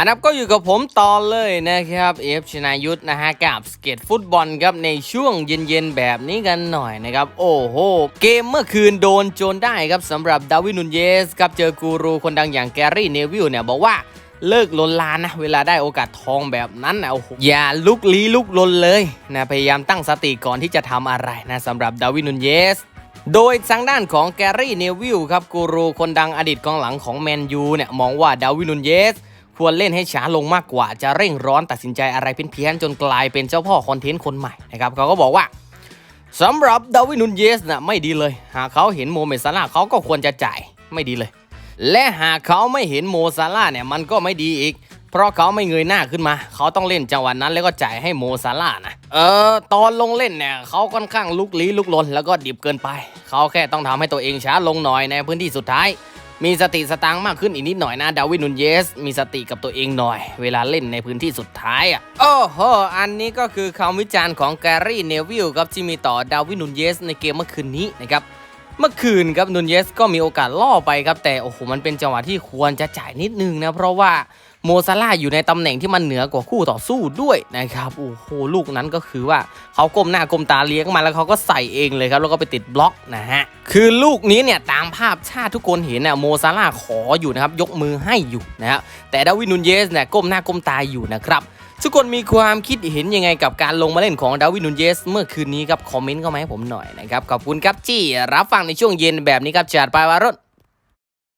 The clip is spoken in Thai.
อานับก็อยู่กับผมต่อเลยนะครับเอฟชนายุทธนะฮะกับสเก็ตฟุตบอลครับในช่วงเย็นๆแบบนี้กันหน่อยนะครับ โอ้โห เกมเมื่อคืนโดนโจนได้ครับสำหรับดาวินุนเยสครับเจอกูรูคนดังอย่างแกรี่เนวิลเนี่ยบอกว่าเลิกลนลานนะ เวลาได้โอกาสทองแบบนั้นนะโอ้โหอย่าลุกลี้ลุกลนเลยนะพยายามตั้งสติก่อนที่จะทำอะไรนะสำหรับดาวินุนเยสโดยทางด้านของแกรี่เนวิลครับกูรูคนดังอดีตกองหลังของแมนยูเนี่ยมองว่าดาวินุนเยส ควรเล่นให้ช้าลงมากกว่าจะเร่งร้อนตัดสินใจอะไรเพี้ยนๆจนกลายเป็นเจ้าพ่อคอนเทนต์คนใหม่นะครับเขาก็บอกว่าสำหรับดาวินุนเยสนะไม่ดีเลย หากเขาเห็นโมเมดซาร่าเขาก็ควรจะจ่ายไม่ดีเลย และหากเขาไม่เห็นโมซาร่าเนี่ยมันก็ไม่ดีอีก เพราะเขาไม่เงยหน้าขึ้นมา เขาต้องเล่นจังหวะนั้นแล้วก็จ่ายให้โมซาร่านะเออตอนลงเล่นเนี่ยเขาค่อนข้างลุกลี้ลุกลนแล้วก็ดิบเกินไป เขาแค่ต้องทำให้ตัวเองช้าลงหน่อยในพื้นที่สุดท้าย มีสติสตางค์มากขึ้นอีกนิดหน่อยนะดาวินนุนเยส มีสติกับตัวเองหน่อย เวลาเล่นในพื้นที่สุดท้ายอะโอ้โห อันนี้ก็คือคำวิจารณ์ของแกรี่เนวิลครับที่มีต่อดาวินุนเยสในเกมเมื่อคืนนี้นะครับ เมื่อคืนครับนุนเยสก็มีโอกาสล่อไปครับ แต่โอ้โหมันเป็นจังหวะที่ควรจะจ่ายนิดนึงนะเพราะว่าโมซาร่าอยู่ในตำแหน่งที่มันเหนือกว่าคู่ต่อสู้ด้วยนะครับโอ้โหลูกนั้นก็คือว่าเขาก้มหน้าก้มตาเลี้ยงมาแล้วเขาก็ใส่เองเลยครับแล้วก็ไปติดบล็อกนะฮะคือลูกนี้เนี่ยตามภาพชาติทุกคนเห็นน่ะโมซาร่าขออยู่นะครับยกมือให้อยู่นะครับแต่ดาวินนุนเยสเนี่ยก้มหน้าก้มตาอยู่นะครับ ทุกคนมีความคิดเห็นยังไงกับการลงมาเล่นของดาวินุนเยส เมื่อคืนนี้ครับ คอมเมนต์เข้ามาให้ผมหน่อยนะครับ ขอบคุณครับที่รับฟังในช่วงเย็นแบบนี้ครับจัดไปวารถ